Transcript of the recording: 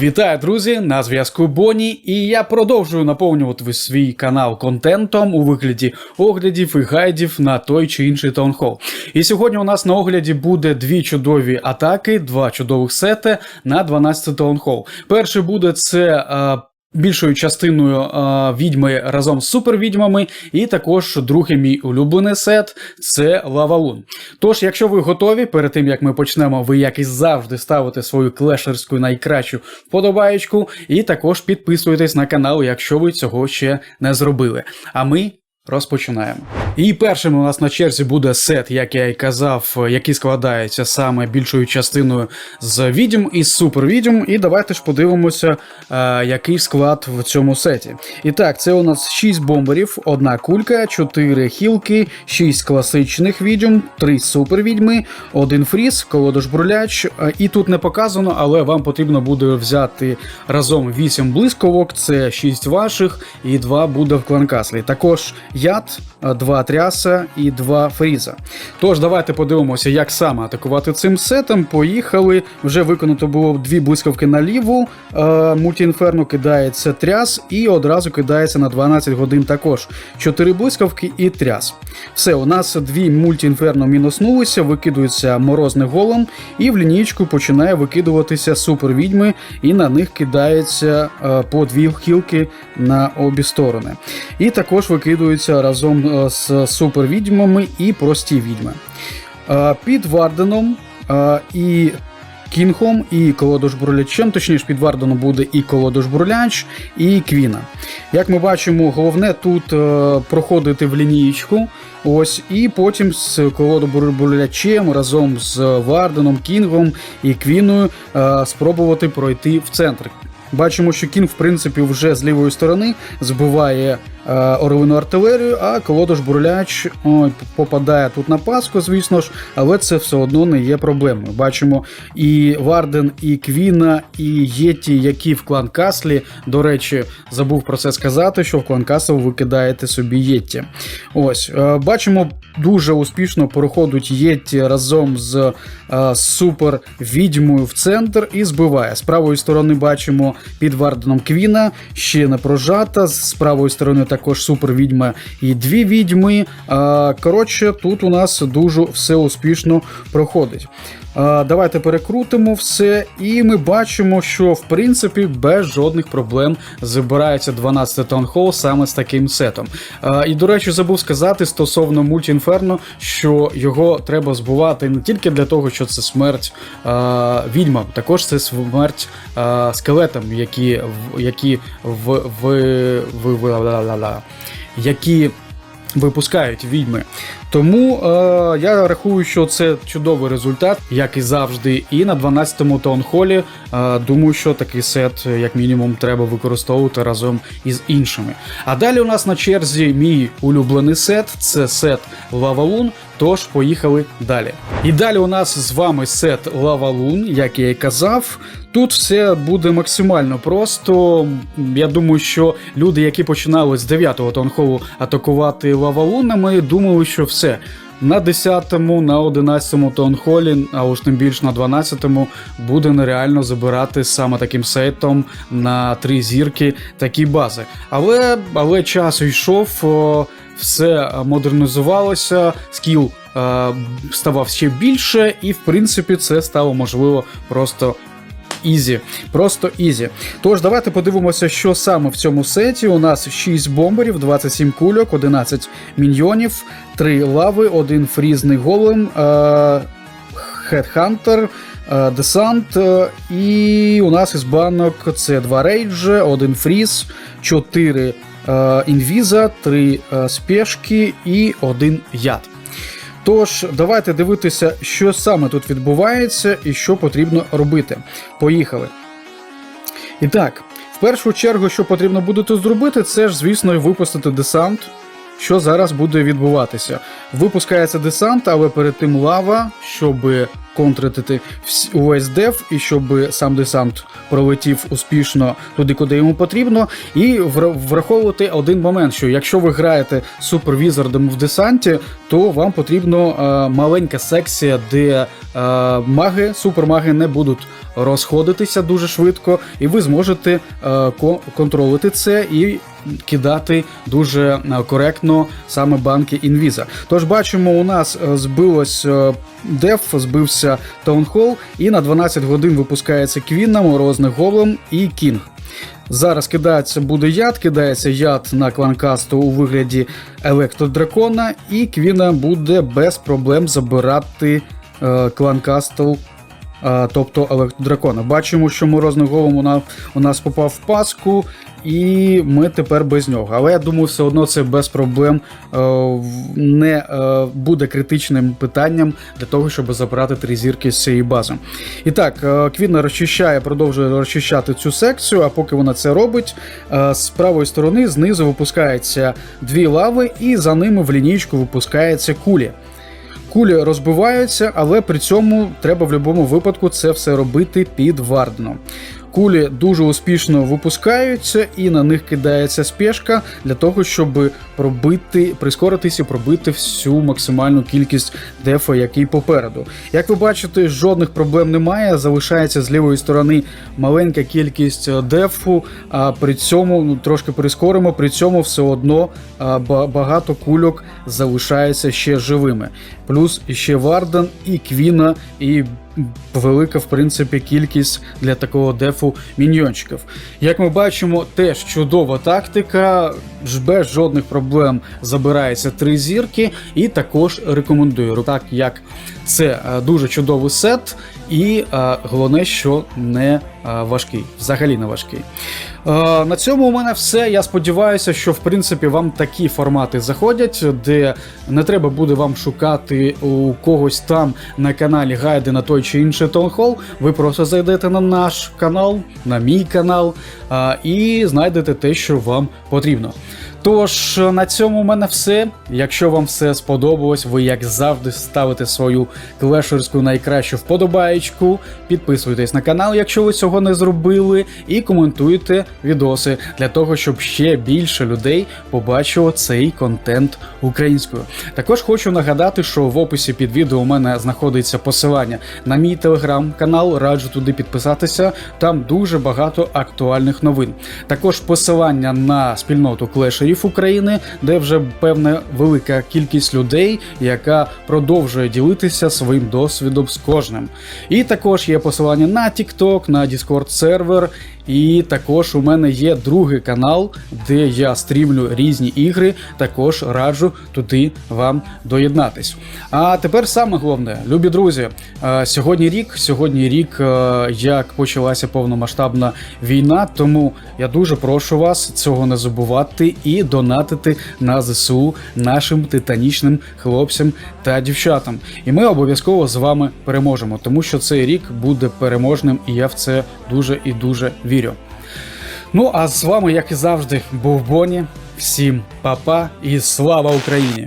Вітаю, друзі! На зв'язку Боні, і я продовжую наповнювати свій канал контентом у вигляді оглядів і гайдів на той чи інший таунхол. І сьогодні у нас на огляді буде дві чудові атаки, два чудових сети на 12 таунхол. Перший буде це. Більшою частиною е, відьми разом з супервідьмами, і також другий мій улюблений сет це Лавалун. Тож, якщо ви готові, перед тим як ми почнемо, ви як і завжди ставите свою клешерську найкращу вподобаєчку, і також підписуєтесь на канал, якщо ви цього ще не зробили. А ми. Розпочинаємо. І першим у нас на черзі буде сет, як я і казав, який складається саме більшою частиною з відьм і супервідьм. І давайте ж подивимося, е, який склад в цьому сеті. І так, це у нас 6 бомберів, одна кулька, 4 хілки, 6 класичних відьм, 3 супервідьми, один фріз, колодож бруляч. Е, І тут не показано, але вам потрібно буде взяти разом 8 блисковок, це 6 ваших і 2 буде в кланкаслі. Також яд, 2 тряса і 2 фріза. Тож, давайте подивимося, як саме атакувати цим сетом. Поїхали. Вже виконано було дві блискавки на ліву. Е, Мультіінферно кидається тряс і одразу кидається на 12 годин також. 4 блискавки і тряс. Все, у нас дві мультіінферно мінуснулися, викидується морозний голом, і в лінійку починає викидуватися супервідьми, і на них кидається е, по дві хілки на обі сторони. І також викидуються разом е, з супервідьмами і прості відьми. Е, Під Варденом е, і Кінгом і колодож брулячем, точніше, під Варденом буде і колодож бруляч, і Квіна. Як ми бачимо, головне тут проходити в лінієчку. Ось, і потім з колодобрулячем разом з Варденом, Кінгом і Квіною спробувати пройти в центр. Бачимо, що Кінг, в принципі, вже з лівої сторони збиває е, орлину артилерію, а колодож бурляч попадає тут на паску, звісно ж, але це все одно не є проблемою. Бачимо і Варден, і Квіна, і Єті, які в клан Каслі. До речі, забув про це сказати, що в клан Касл ви кидаєте собі Єті. Ось, е, бачимо, дуже успішно проходить Єті разом з е, супер відьмою в центр і збиває. З правої сторони бачимо під Варденом Квіна, ще не прожата. З правої сторони також супер відьма і дві відьми. Коротше, тут у нас дуже все успішно проходить. Давайте перекрутимо все, і ми бачимо, що в принципі без жодних проблем забирається 12 таунхол саме з таким сетом. І, до речі, забув сказати стосовно мультіінферно, що його треба збивати не тільки для того, що це смерть відьмам, також це смерть скелетам, які в які в, в, в, в, ла-ла-ла, які випускають відьми. Тому е, я рахую, що це чудовий результат, як і завжди. І на 12-му таунхолі е, думаю, що такий сет, як мінімум, треба використовувати разом із іншими. А далі у нас на черзі мій улюблений сет це сет Лавалун. Тож поїхали далі. І далі у нас з вами сет Лавалун, як я і казав. Тут все буде максимально просто. Я думаю, що люди, які починали з 9-го таунхолу атакувати лавалунами, думали, що все. На 10-му, на 11-му таунхолі, а уж тим більш на 12-му, буде нереально забирати саме таким сетом на три зірки такі бази. Але, але час йшов. О, все модернізувалося, скіл е, ставав ще більше, і в принципі це стало можливо просто. Ізі, просто ізі. Тож, давайте подивимося, що саме в цьому сеті. У нас 6 бомберів, 27 кульок, 11 міньйонів, 3 лави, 1 фрізний голем, е- хедхантер, е- десант. е, І у нас із банок це 2 рейджі, 1 фріз, 4 е- інвіза, 3 е- спешки і 1 яд. Тож, давайте дивитися, що саме тут відбувається і що потрібно робити. Поїхали. І так, в першу чергу, що потрібно буде тут зробити, це ж, звісно, випустити десант. Що зараз буде відбуватися? Випускається десант, але перед тим лава, щоб контрити увесь деф, і щоб сам десант пролетів успішно туди, куди йому потрібно. І враховувати один момент: що якщо ви граєте супервізардом в десанті, то вам потрібно е, маленька секція, де е, маги, супермаги не будуть розходитися дуже швидко, і ви зможете е, ко- контролити це і кидати дуже е, коректно саме банки інвіза. Тож бачимо, у нас е, збилось е, деф, збився таунхол, і на 12 годин випускається Квінна, Морозний Голем і Кінг. Зараз кидається буде яд, кидається яд на кланкасту у вигляді електродракона, і Квіна буде без проблем забирати е, кланкастл, е, тобто електродракона. Бачимо, що морозний голем у нас, попав в паску, і ми тепер без нього. Але я думаю, все одно це без проблем е, не е, буде критичним питанням для того, щоб забрати три зірки з цієї бази. І так, е, Квінна розчищає, продовжує розчищати цю секцію, а поки вона це робить, з правої сторони знизу випускаються дві лави, і за ними в лінійку випускаються кулі. Кулі розбиваються, але при цьому треба в будь-якому випадку це все робити під Варденом. Кулі дуже успішно випускаються, і на них кидається спешка для того, щоб пробити, прискоритися пробити всю максимальну кількість дефа, який попереду. Як ви бачите, жодних проблем немає. Залишається з лівої сторони маленька кількість е, дефу, а при цьому ну, трошки прискоримо, при цьому все одно багато кульок залишається ще живими. Плюс іще Варден, і Квіна, і велика, в принципі, кількість для такого дефу міньйончиків. Як ми бачимо, теж чудова тактика, без жодних проблем забирається три зірки, і також рекомендую, так як це е, дуже чудовий сет, і е, головне, що не е, важкий, взагалі не важкий. На цьому у мене все. Я сподіваюся, що в принципі вам такі формати заходять, де не треба буде вам шукати у когось там на каналі гайди на той чи інший тонхол. Ви просто зайдете на наш канал, на мій канал і знайдете те, що вам потрібно. Тож на цьому у мене все. Якщо вам все сподобалось, ви як завжди ставите свою клешерську найкращу вподобаєчку, підписуйтесь на канал, якщо ви цього не зробили, і коментуйте відоси для того, щоб ще більше людей побачило цей контент українською. Також хочу нагадати, що в описі під відео у мене знаходиться посилання на мій телеграм-канал. Раджу туди підписатися. Там дуже багато актуальних новин. Також посилання на спільноту клешерів України, де вже певна велика кількість людей, яка продовжує ділитися своїм досвідом з кожним. І також є посилання на TikTok, на Discord сервер. І також у мене є другий канал, де я стрімлю різні ігри. Також раджу туди вам доєднатись. А тепер саме головне, любі друзі, е, сьогодні рік, сьогодні рік, е, як почалася повномасштабна війна, тому я дуже прошу вас цього не забувати і донатити на ЗСУ нашим титанічним хлопцям та дівчатам. І ми обов'язково з вами переможемо, тому що цей рік буде переможним, і я в це дуже і дуже вірю. Ну а з вами, як і завжди, був Боні. Всім па-па і слава Україні!